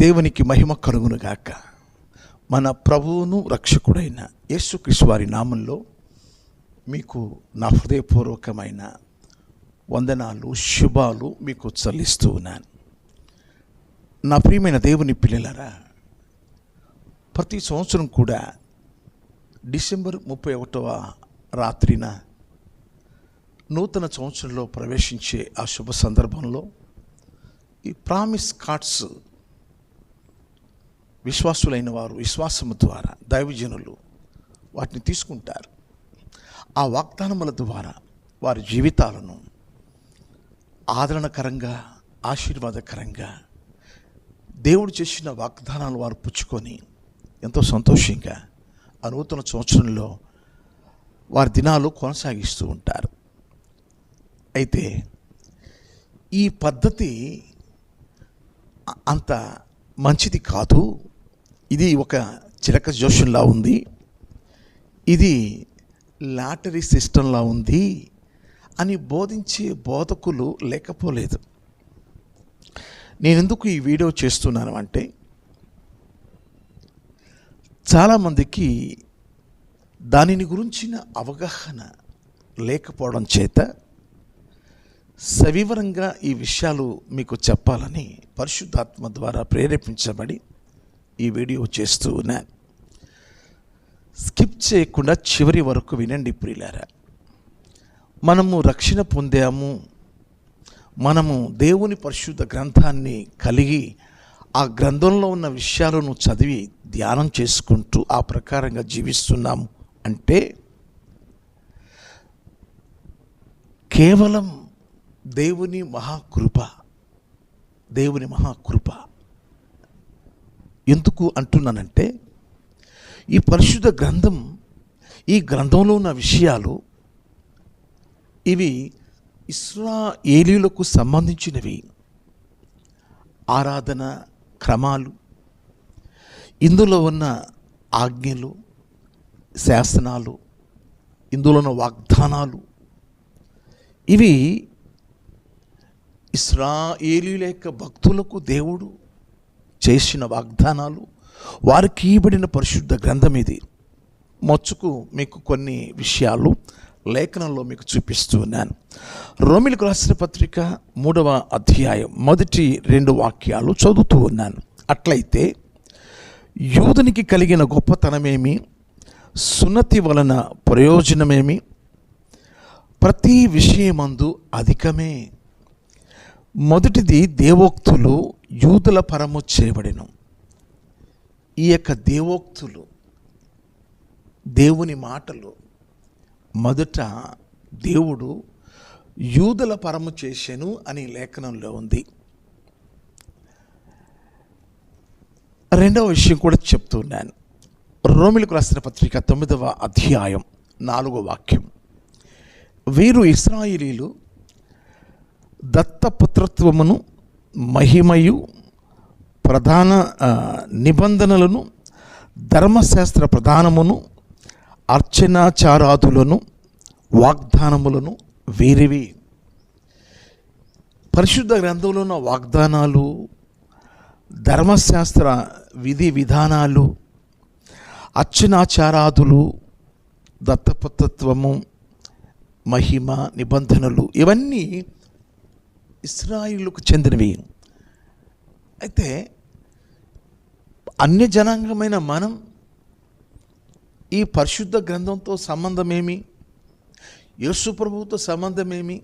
దేవునికి మహిమ కలుగునుగాక. మన ప్రభువును రక్షకుడైన యేసుక్రీస్తు వారి నామంలో మీకు నా హృదయపూర్వకమైన వందనాలు శుభాలు మీకు చల్లిస్తూ ఉన్నాను. నా ప్రియమైన దేవుని పిల్లలరా ప్రతి సంవత్సరం కూడా డిసెంబర్ ముప్పై ఒకటవ రాత్రిన నూతన సంవత్సరంలో ప్రవేశించే ఆ శుభ సందర్భంలో ఈ ప్రామిస్ కార్డ్స్ విశ్వాసులైన వారు విశ్వాసము ద్వారా దైవజనులు వాటిని తీసుకుంటారు. ఆ వాగ్దానముల ద్వారా వారి జీవితాలను ఆదరణకరంగా ఆశీర్వాదకరంగా దేవుడు చేసిన వాగ్దానాలు వారు పుచ్చుకొని ఎంతో సంతోషంగా ఆ నూతన సంవత్సరంలో వారి దినాలు కొనసాగిస్తూ ఉంటారు. అయితే ఈ పద్ధతి అంత మంచిది కాదు. ఇది ఒక చిలక జోషంలా ఉంది. ఇది లాటరీ సిస్టంలా ఉంది అని బోధించే బోధకులు లేకపోలేదు. నేను ఎందుకు ఈ వీడియో చేస్తున్నాను అంటే చాలామందికి దానిని గురించిన అవగాహన లేకపోవడం చేత సవివరంగా ఈ విషయాలు మీకు చెప్పాలని పరిశుద్ధాత్మ ద్వారా ప్రేరేపించబడి ఈ వీడియో చేస్తూ ఉన్నాను స్కిప్ చేయకుండా చివరి వరకు వినండి ప్రియులారా మనము రక్షణ పొందాము. మనము దేవుని పరిశుద్ధ గ్రంథాన్ని కలిగి ఆ గ్రంథంలో ఉన్న విషయాలను చదివి ధ్యానం చేసుకుంటూ ఆ ప్రకారంగా జీవిస్తున్నాము అంటే కేవలం దేవుని మహాకృప దేవుని మహాకృప ఎందుకు అంటున్నానంటే ఈ పరిశుద్ధ గ్రంథం ఈ గ్రంథంలో ఉన్న విషయాలు ఇవి ఇస్రాయేలీలకు సంబంధించినవి. ఆరాధన క్రమాలు ఇందులో ఉన్న ఆజ్ఞలు శాసనాలు ఇందులో ఉన్న వాగ్దానాలు ఇవి ఇస్రాయేలీల యొక్క భక్తులకు దేవుడు చేసిన వాగ్దానాలు వారికి ఇవ్వబడిన పరిశుద్ధ గ్రంథం ఇది. మొచ్చుకు మీకు కొన్ని విషయాలు లేఖనంలో మీకు చూపిస్తూ ఉన్నాను. రోమిలకు రాసిన పత్రిక మూడవ అధ్యాయం మొదటి రెండు వాక్యాలు చదువుతూ ఉన్నాను. అట్లయితే యూదునికి కలిగిన గొప్పతనమేమి? సున్నతి వలన ప్రయోజనమేమి? ప్రతి విషయమందు అధికమే. మొదటిది దేవోక్తులు యూదుల పరము చేయబడిను ఈ యొక్క దేవోక్తులు దేవుని మాటలు మొదట దేవుడు యూదుల పరము చేశాను అని లేఖనంలో ఉంది. రెండవ విషయం కూడా చెప్తున్నాను రోమిలకు రాసిన పత్రిక తొమ్మిదవ అధ్యాయం నాలుగో వాక్యం. వీరు ఇస్రాయిలీలు దత్తపుత్రత్వమును మహిమయు ప్రధాన నిబంధనలను ధర్మశాస్త్ర ప్రధానమును అర్చనాచారాదులను వాగ్దానములను వేరివి. పరిశుద్ధ గ్రంథంలో ఉన్న వాగ్దానాలు ధర్మశాస్త్ర విధి విధానాలు అర్చనాచారాదులు దత్తపుత్రత్వము మహిమ నిబంధనలు ఇవన్నీ ఇస్రాయిల్కు చెందినవి. అయితే అన్య జనాంగమైన మనం ఈ పరిశుద్ధ గ్రంథంతో సంబంధమేమి? యేసు సంబంధమేమి?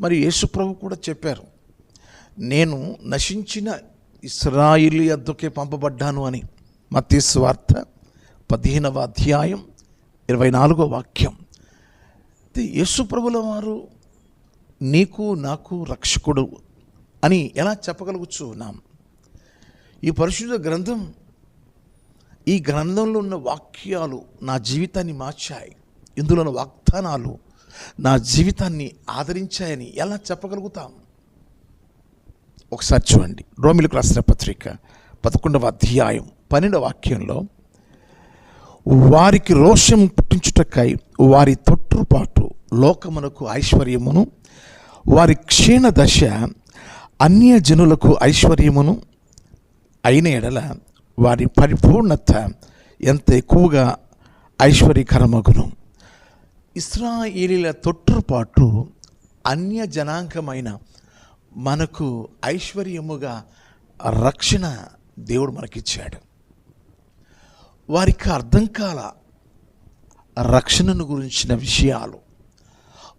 మరి యేసుప్రభు కూడా చెప్పారు నేను నశించిన ఇస్రాయిలీ యొద్దకే పంపబడ్డాను అని. మతీస్వార్త స్వార్థ పదిహేనవ అధ్యాయం ఇరవై నాలుగో వాక్యం. అయితే యేసుప్రభుల వారు నీకు నాకు రక్షకుడు అని ఎలా చెప్పగలుగుచు ఉన్నాం ఈ పరిశుద్ధ గ్రంథం ఈ గ్రంథంలో ఉన్న వాక్యాలు నా జీవితాన్ని మార్చాయి. ఇందులో ఉన్న వాగ్దానాలు నా జీవితాన్ని ఆదరించాయని ఎలా చెప్పగలుగుతాం? ఒకసారి చూడండి. రోమిలకు రాసిన పత్రిక పదకొండవ అధ్యాయం పన్నెండవ వాక్యంలో వారికి రోషం పుట్టించుటకై వారి తొట్టుపాటు లోకమునకు ఐశ్వర్యమును వారి క్షీణ దశ అన్య జనులకు ఐశ్వర్యమును అయిన ఎడల వారి పరిపూర్ణత ఎంత ఎక్కువగా ఐశ్వర్యకరమగును. ఇస్రాయేలీల తొట్టుపాటు అన్య జనాంకమైన మనకు ఐశ్వర్యముగా రక్షణ దేవుడు మనకిచ్చాడు. వారికి అర్థం కాల రక్షణను గురించిన విషయాలు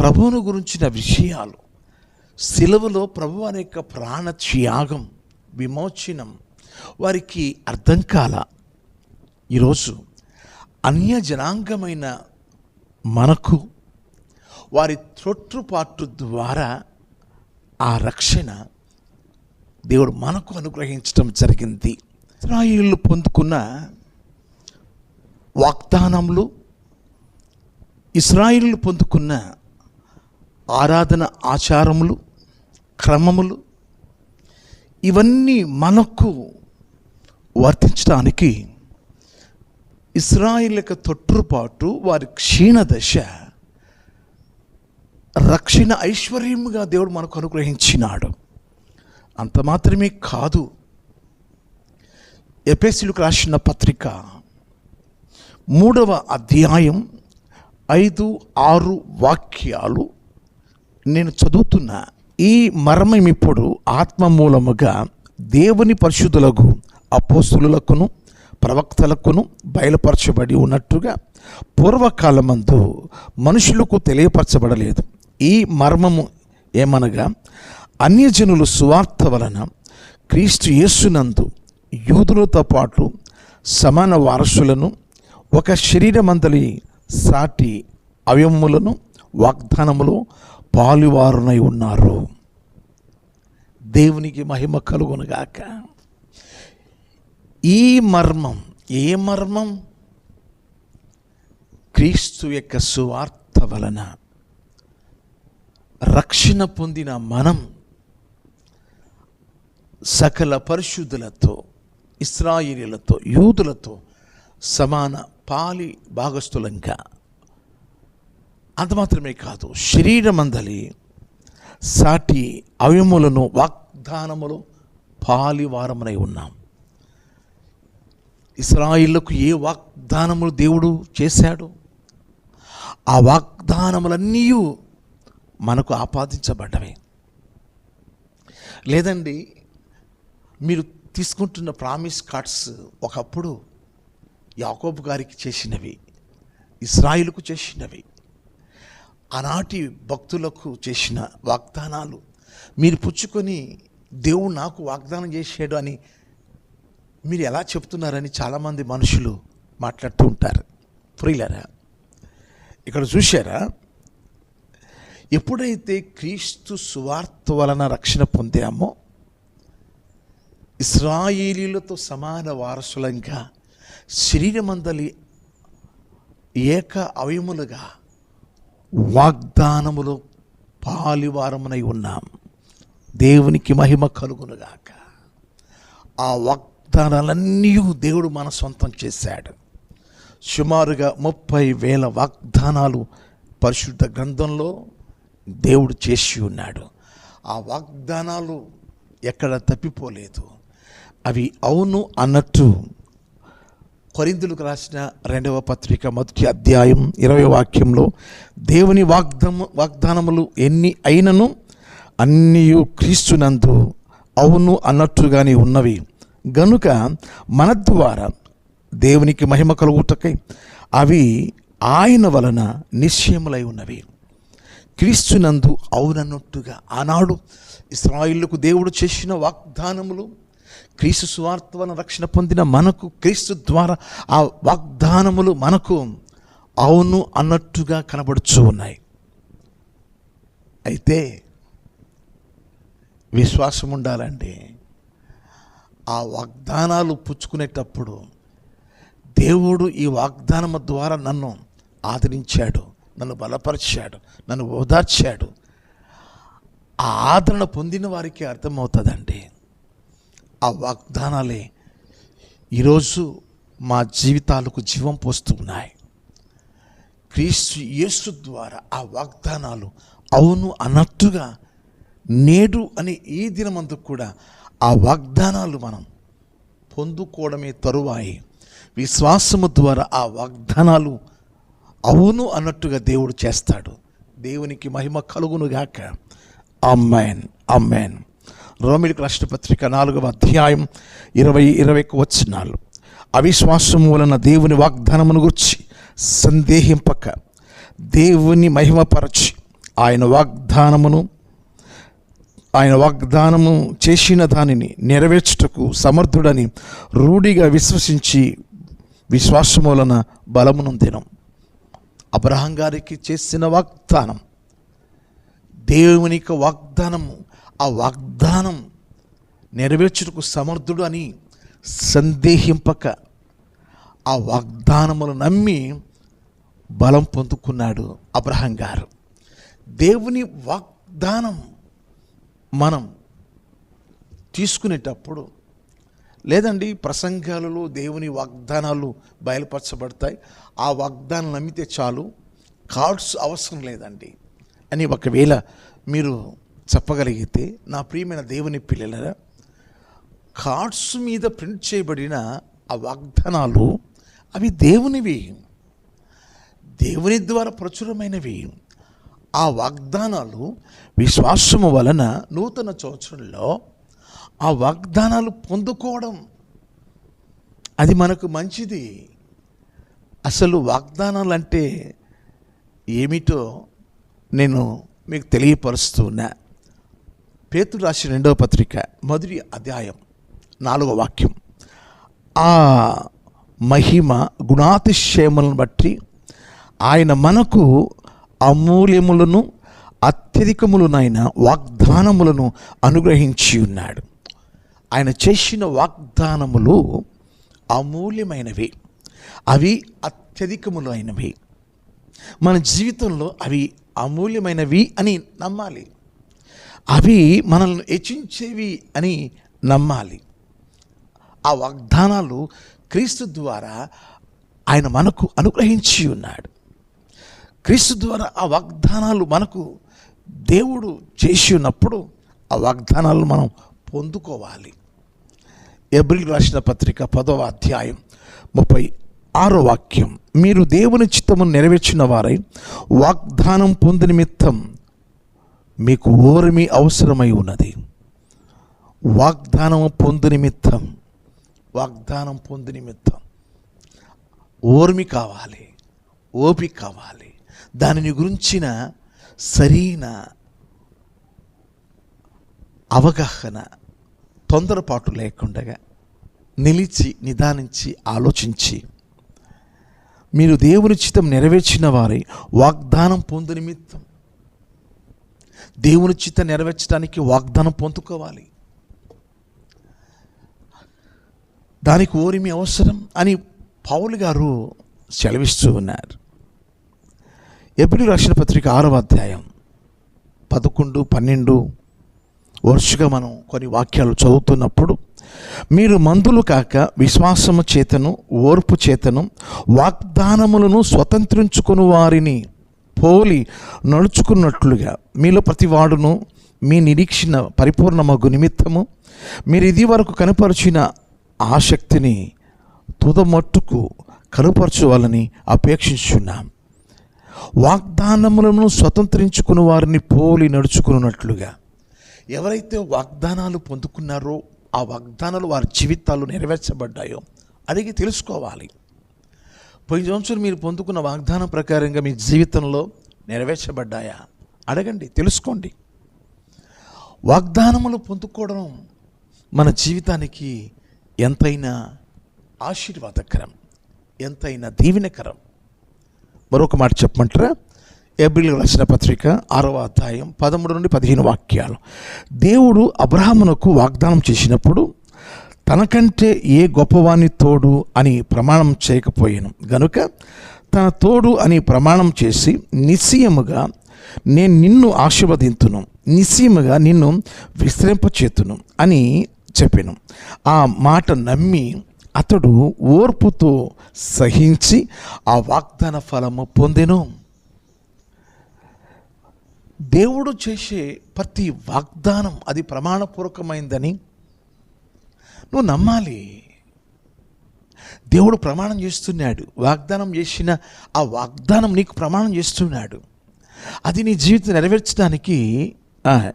ప్రభువును గురించిన విషయాలు. సిలువలో ప్రభు అనే యొక్క ప్రాణ త్యాగం విమోచనం వారికి అర్థం కాల. ఈరోజు అన్య జనాంగమైన మనకు వారి త్రొట్టుపాటు ద్వారా ఆ రక్షణ దేవుడు మనకు అనుగ్రహించడం జరిగింది. ఇస్రాయిలు పొందుకున్న వాగ్దానములు ఇస్రాయిలు పొందుకున్న ఆరాధన ఆచారములు క్రమములు ఇవన్నీ మనకు వర్తించడానికి ఇస్రాయిల్ యొక్క తొట్టుపాటు వారి క్షీణ దశ రక్షణ ఐశ్వర్యముగా దేవుడు మనకు అనుగ్రహించినాడు. అంత మాత్రమే కాదు ఎపెసిలకు రాసిన పత్రిక మూడవ అధ్యాయం ఐదు ఆరు వాక్యాలు నేను చదువుతున్నా. ఈ మర్మం ఇప్పుడు ఆత్మ మూలముగా దేవుని పరిశుద్ధులకు అపోస్తులకును ప్రవక్తలకును బయలుపరచబడి ఉన్నట్టుగా పూర్వకాలమందు మనుషులకు తెలియపరచబడలేదు. ఈ మర్మము ఏమనగా అన్యజనులు సువార్త వలన క్రీస్తు యేసునందు యూదులతో పాటు సమాన వారసులను ఒక శరీరమందలి సాటి అవయములను వాగ్దానములు పాలువారునై ఉన్నారు. దేవునికి మహిమ కలుగునుగాక ఈ మర్మం ఏ మర్మం? క్రీస్తు యొక్క సువార్త వలన రక్షణ పొందిన మనం సకల పరిశుద్ధులతో ఇస్రాయిలీలతో యూదులతో సమాన పాలి భాగస్థులంగా అంత మాత్రమే కాదు శరీరమందలి సాటి అవయములను వాగ్దానములు పాలివారమునై ఉన్నాం. ఇస్రాయిళ్ళకు ఏ వాగ్దానములు దేవుడు చేశాడు? ఆ వాగ్దానములన్నీ మనకు ఆపాదించబడ్డవే. లేదండి మీరు తీసుకుంటున్న ప్రామిస్ కార్డ్స్ ఒకప్పుడు యాకోబు గారికి చేసినవి ఇస్రాయిల్కు చేసినవి. ఆనాటి భక్తులకు చేసిన వాగ్దానాలు. మీరు పుచ్చుకొని దేవుడు నాకు వాగ్దానం చేశాడు అని మీరు ఎలా చెప్తున్నారని చాలామంది మనుషులు మాట్లాడుతూ ఉంటారు. ప్రియులరా ఇక్కడ చూశారా? ఎప్పుడైతే క్రీస్తు సువార్త వలన రక్షణ పొందామో ఇస్రాయేలీలతో సమాన వారసులంగా శరీరమందలి ఏక అవయములుగా వాగ్దానములు పాలివారమునై ఉన్నాం. దేవునికి మహిమ కలుగునుగాక. ఆ వాగ్దానాలన్నీ దేవుడు మన సొంతం చేశాడు. సుమారుగా ముప్పై వేల వాగ్దానాలు పరిశుద్ధ గ్రంథంలో దేవుడు చేసి ఉన్నాడు. ఆ వాగ్దానాలు ఎక్కడ తప్పిపోలేదు. అవి అవును అన్నట్టు కొరిందులకు రాసిన రెండవ పత్రిక మొదటి అధ్యాయం ఇరవై వాక్యంలో దేవుని వాగ్దము వాగ్దానములు ఎన్ని అయినను అన్నీ క్రీస్తునందు అవును అన్నట్టుగానే ఉన్నవి. గనుక మన ద్వారా దేవునికి మహిమ కలుగుటకై అవి ఆయన వలన నిశ్చయములై ఉన్నవి. క్రీస్తునందు అవునన్నట్టుగా ఆనాడు ఇస్రాయిళ్ళకు దేవుడు చేసిన వాగ్దానములు క్రీస్తు సువార్త రక్షణ పొందిన మనకు క్రీస్తు ద్వారా ఆ వాగ్దానములు మనకు అవును అన్నట్టుగా కనబడుచు ఉన్నాయి. అయితే విశ్వాసం ఉండాలండి. ఆ వాగ్దానాలు పుచ్చుకునేటప్పుడు దేవుడు ఈ వాగ్దానము ద్వారా నన్ను ఆదరించాడు నన్ను బలపరిచాడు నన్ను ఓదార్చాడు. ఆ ఆదరణ పొందిన వారికి అర్థమవుతుందండి. ఆ వాగ్దానాలే ఈరోజు మా జీవితాలకు జీవం పోస్తున్నాయి క్రీస్తు యేసు ద్వారా ఆ వాగ్దానాలు అవును అన్నట్టుగా నేడు అనే ఈ దినమందు కూడా ఆ వాగ్దానాలు మనం పొందుకోవడమే తరువాయి. విశ్వాసము ద్వారా ఆ వాగ్దానాలు అవును అన్నట్టుగా దేవుడు చేస్తాడు. దేవునికి మహిమ కలుగునుగాక. అమ్మాన్ అమ్మాన్ రోమిలికి రాష్ట్రపత్రిక నాలుగవ అధ్యాయం ఇరవై ఇరవైకు వచ్చినాలు అవిశ్వాసము వలన దేవుని వాగ్దానమును గుర్చి సందేహింపక దేవుని మహిమపరచి ఆయన వాగ్దానమును ఆయన వాగ్దానము చేసిన దానిని నెరవేర్చుటకు సమర్థుడని రూఢిగా విశ్వసించి విశ్వాసము వలన బలమునందినం. అబ్రహం గారికి చేసిన వాగ్దానం దేవునికి వాగ్దానము ఆ వాగ్దానం నెరవేర్చుటకు సమర్థుడు అని సందేహింపక ఆ వాగ్దానములు నమ్మి బలం పొందుకున్నాడు అబ్రహం గారు. దేవుని వాగ్దానం మనం తీసుకునేటప్పుడు లేదండి ప్రసంగాలలో దేవుని వాగ్దానాలు బయలుపరచబడతాయి. ఆ వాగ్దానం నమ్మితే చాలు కార్డ్స్ అవసరం లేదండి. అని ఒకవేళ మీరు చెప్పగలిగితే నా ప్రియమైన దేవుని పిల్లల కార్డ్స్ మీద ప్రింట్ చేయబడిన ఆ వాగ్దానాలు అవి దేవునివి. దేవుని ద్వారా ప్రచురమైనవి. ఆ వాగ్దానాలు విశ్వాసము వలన నూతన సంవత్సరంలో ఆ వాగ్దానాలు పొందుకోవడం. అది మనకు మంచిది. అసలు వాగ్దానాలు అంటే ఏమిటో నేను మీకు తెలియపరుస్తున్నా. పేతులు రాసిన రెండవ పత్రిక మొదటి అధ్యాయం నాలుగో వాక్యం. ఆ మహిమ గుణాతిశయములను బట్టి ఆయన మనకు అమూల్యములను అత్యధికములనైన వాగ్దానములను అనుగ్రహించి ఉన్నాడు. ఆయన చేసిన వాగ్దానములు అమూల్యమైనవి అవి అత్యధికములైనవి. మన జీవితంలో అవి అమూల్యమైనవి అని నమ్మాలి. అవి మనల్ని హెచ్చించేవి అని నమ్మాలి. ఆ వాగ్దానాలు క్రీస్తు ద్వారా ఆయన మనకు అనుగ్రహించి ఉన్నాడు. క్రీస్తు ద్వారా ఆ వాగ్దానాలు మనకు దేవుడు చేసి ఉన్నప్పుడు ఆ వాగ్దానాలు మనం పొందుకోవాలి. ఎబ్రిల్ రాసిన పత్రిక పదవ అధ్యాయం ముప్పై ఆరో వాక్యం. మీరు దేవుని చిత్తమును నెరవేర్చిన వారై వాగ్దానం పొంది నిమిత్తం మీకు ఓర్మి అవసరమై ఉన్నది. వాగ్దానం పొందు నిమిత్తం వాగ్దానం పొందు నిమిత్తం ఓర్మి కావాలి ఓపిక కావాలి. దానిని గురించిన సరైన అవగాహన తొందరపాటు లేకుండా నిలిచి నిదానించి ఆలోచించి మీరు దేవుని చిత్తం నెరవేర్చిన వారి వాగ్దానం పొందు నిమిత్తం దేవుని చిత్త నెరవేర్చడానికి వాగ్దానం పొందుకోవాలి. దానికి ఓరిమి అవసరం అని పౌలు గారు సెలవిస్తూ ఉన్నారు. ఎప్పుడు రక్షణ పత్రిక ఆరవ అధ్యాయం పదకొండు పన్నెండు వరుసగా మనం కొన్ని వాక్యాలు చదువుతున్నప్పుడు మీరు మందులు కాక విశ్వాసము చేతను ఓర్పు చేతను వాగ్దానములను స్వతంత్రించుకుని వారిని పోలి నడుచుకున్నట్లుగా మీలో ప్రతి వాడును మీ నిరీక్షణ పరిపూర్ణమగు నిమిత్తము. మీరు ఇది వరకు కనపరిచిన ఆసక్తిని తుదమట్టుకు కనుపరచువాలని అపేక్షించున్నాం వాగ్దానములను స్వతంత్రించుకుని వారిని పోలి నడుచుకున్నట్లుగా. ఎవరైతే వాగ్దానాలు పొందుకున్నారో ఆ వాగ్దానాలు వారి జీవితాలు నెరవేర్చబడ్డాయో అడిగి తెలుసుకోవాలి. పోయిన సంవత్సరం మీరు పొందుకున్న వాగ్దానం ప్రకారంగా మీ జీవితంలో నెరవేర్చబడ్డాయా? అడగండి తెలుసుకోండి. వాగ్దానములు పొందుకోవడం మన జీవితానికి ఎంతైనా ఆశీర్వాదకరం ఎంతైనా దీవెనకరం. మరొక మాట చెప్పమంటారా? ఏబ్రిల్ రాసిన పత్రిక ఆరవ అధ్యాయం పదమూడు నుండి పదిహేను వాక్యాలు. దేవుడు అబ్రహామునకు వాగ్దానం చేసినప్పుడు తనకంటే ఏ గొప్పవాని తోడు అని ప్రమాణం చేయకపోయాను. గనుక తన తోడు అని ప్రమాణం చేసి నిశ్చయముగా నేను నిన్ను ఆశీర్వదింతును. నిశ్చయముగా నిన్ను విశ్రింపచేతును అని చెప్పాను. ఆ మాట నమ్మి అతడు ఓర్పుతో సహించి ఆ వాగ్దాన ఫలము పొందెను. దేవుడు చేసే ప్రతి వాగ్దానం అది ప్రమాణపూర్వకమైందని నువ్వు నమ్మాలి. దేవుడు ప్రమాణం చేస్తున్నాడు. వాగ్దానం చేసిన ఆ వాగ్దానం నీకు ప్రమాణం చేస్తున్నాడు. అది నీ జీవితం నెరవేర్చడానికి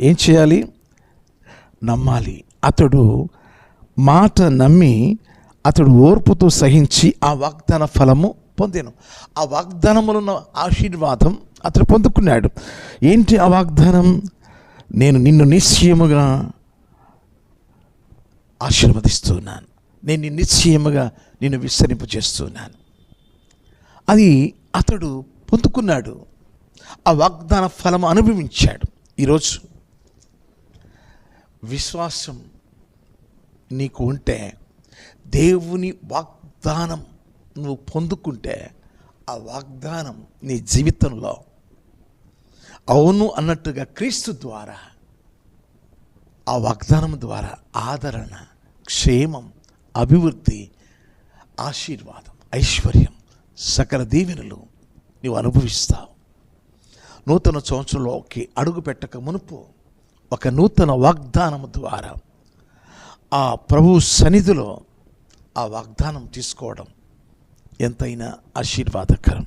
ఏం చేయాలి? నమ్మాలి. అతడు మాట నమ్మి అతడు ఓర్పుతో సహించి ఆ వాగ్దాన ఫలము పొందాను. ఆ వాగ్దానములో ఉన్న ఆశీర్వాదం అతడు పొందుకున్నాడు. ఏంటి ఆ వాగ్దానం? నేను నిన్ను నిశ్చయముగా ఆశీర్వదిస్తున్నాను. నేను నిశ్చయముగా నిన్ను విస్తరింపజేస్తున్నాను. అది అతడు పొందుకున్నాడు. ఆ వాగ్దాన ఫలం అనుభవించాడు. ఈరోజు విశ్వాసం నీకు ఉంటే దేవుని వాగ్దానం నువ్వు పొందుకుంటే ఆ వాగ్దానం నీ జీవితంలో అవును అన్నట్టుగా క్రీస్తు ద్వారా ఆ వాగ్దానం ద్వారా ఆదరణ క్షేమం అభివృద్ధి ఆశీర్వాదం ఐశ్వర్యం సకల దీవెనలు నీవు అనుభవిస్తావు. నూతన సంవత్సరంలోకి అడుగు పెట్టక మునుపు ఒక నూతన వాగ్దానం ద్వారా ఆ ప్రభు సన్నిధిలో ఆ వాగ్దానం తీసుకోవడం ఎంతైనా ఆశీర్వాదకరం.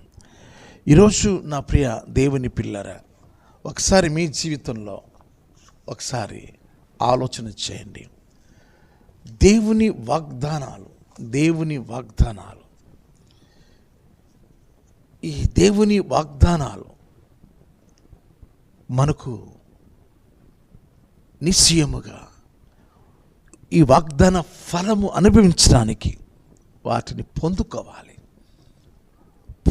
ఈరోజు నా ప్రియ దేవుని పిల్లరా ఒకసారి మీ జీవితంలో ఒకసారి ఆలోచన చేయండి. దేవుని వాగ్దానాలు దేవుని వాగ్దానాలు. ఈ దేవుని వాగ్దానాలు మనకు నిశ్చయముగా ఈ వాగ్దాన ఫలము అనుభవించడానికి వాటిని పొందుకోవాలి.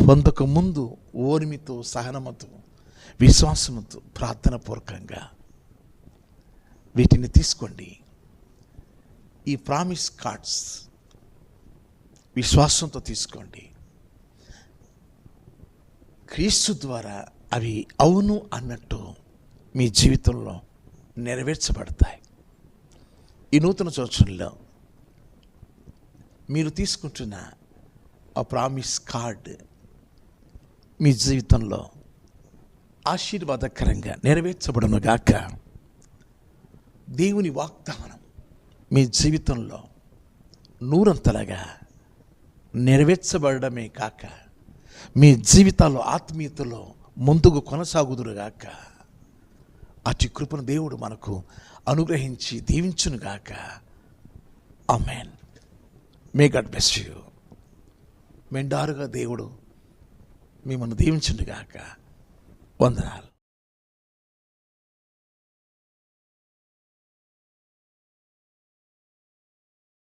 పొందక ముందు ఓర్మితో సహనముతో విశ్వాసముతో ప్రార్థన పూర్వకంగా వీటిని తీసుకోండి. ఈ ప్రామిస్ కార్డ్స్ విశ్వాసంతో తీసుకోండి. క్రీస్తు ద్వారా అవి అవును అన్నట్టు మీ జీవితంలో నెరవేర్చబడతాయి. ఈ నూతన సంవత్సరంలో మీరు తీసుకుంటున్న ఆ ప్రామిస్ కార్డ్ మీ జీవితంలో ఆశీర్వాదకరంగా నెరవేర్చబడను గాక దేవుని వాగ్దానం మీ జీవితంలో నూరంతలాగా నెరవేర్చబడమే కాక మీ జీవితాల్లో ఆత్మీయతలో ముందుకు కొనసాగుదురుగాక అతి కృపను దేవుడు మనకు అనుగ్రహించి దీవించునుగాక అమెన్ మే గడ్ బెస్ యూ మెండారుగా దేవుడు మిమ్మల్ని దీవించునుగాక వందనాలు.